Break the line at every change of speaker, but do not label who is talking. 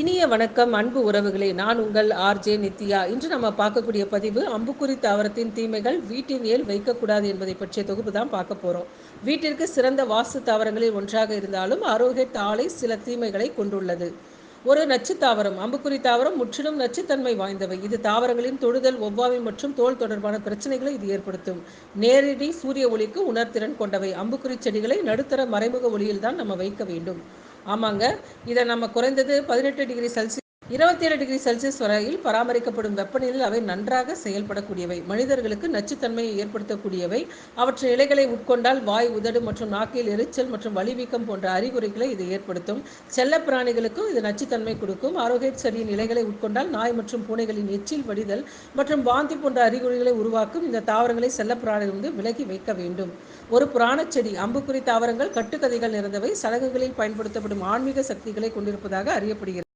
இனிய வணக்கம் அன்பு உறவுகளே. நான் உங்கள் ஆர்ஜே நித்யா. இன்று நம்ம பார்க்கக்கூடிய பதிவு அம்புக்குறி தாவரத்தின் தீமைகள் வீட்டின் ஏல் வைக்கக்கூடாது என்பதை பற்றிய தொகுப்பு தான் பார்க்க போகிறோம் வீட்டிற்கு சிறந்த வாஸ்து தாவரங்களில் ஒன்றாக இருந்தாலும் ஆரோக்கிய ஆலை சில தீமைகளை கொண்டுள்ளது. ஒரு நச்சு தாவரம் அம்புக்குறி தாவரம் முற்றிலும் நச்சுத்தன்மை வாய்ந்தவை. இது தாவரங்களின் தொடுதல் ஒவ்வாமை மற்றும் தோல் தொடர்பான பிரச்சனைகளை இது ஏற்படுத்தும். நேரடி சூரிய ஒளிக்கு உணர்திறன் கொண்டவை. அம்புக்குறி செடிகளை நடுத்தர மறைமுக ஒளியில் தான் நம்ம வைக்க வேண்டும். ஆமாங்க. இதை நம்ம குறைந்தது பதினெட்டு டிகிரி செல்சியஸ் இருபத்தி ஏழு டிகிரி செல்சியஸ் வரையில் பராமரிக்கப்படும் வெப்பநிலையில் அவை நன்றாக செயல்படக்கூடியவை. மனிதர்களுக்கு நச்சுத்தன்மையை ஏற்படுத்தக்கூடியவை. அவற்றின் இலைகளை உட்கொண்டால் வாய் உதடு மற்றும் நாக்கில் எரிச்சல் மற்றும் வலிவீக்கம் போன்ற அறிகுறிகளை இது ஏற்படுத்தும். செல்ல பிராணிகளுக்கும் இது நச்சுத்தன்மை கொடுக்கும். ஆரோக்கிய செடியின் இலைகளை உட்கொண்டால் நாய் மற்றும் பூனைகளின் எச்சில் வடிதல் மற்றும் வாந்தி போன்ற அறிகுறிகளை உருவாக்கும் இந்த தாவரங்களை செல்ல பிராணிகளிலிருந்து விலகி வைக்க வேண்டும். ஒரு புராண செடி அம்புக்குறி தாவரங்கள் கட்டுக்கதைகள் நிறைந்தவை சடங்குகளில் பயன்படுத்தப்படும் ஆன்மீக சக்திகளை கொண்டிருப்பதாக அறியப்படுகிறது.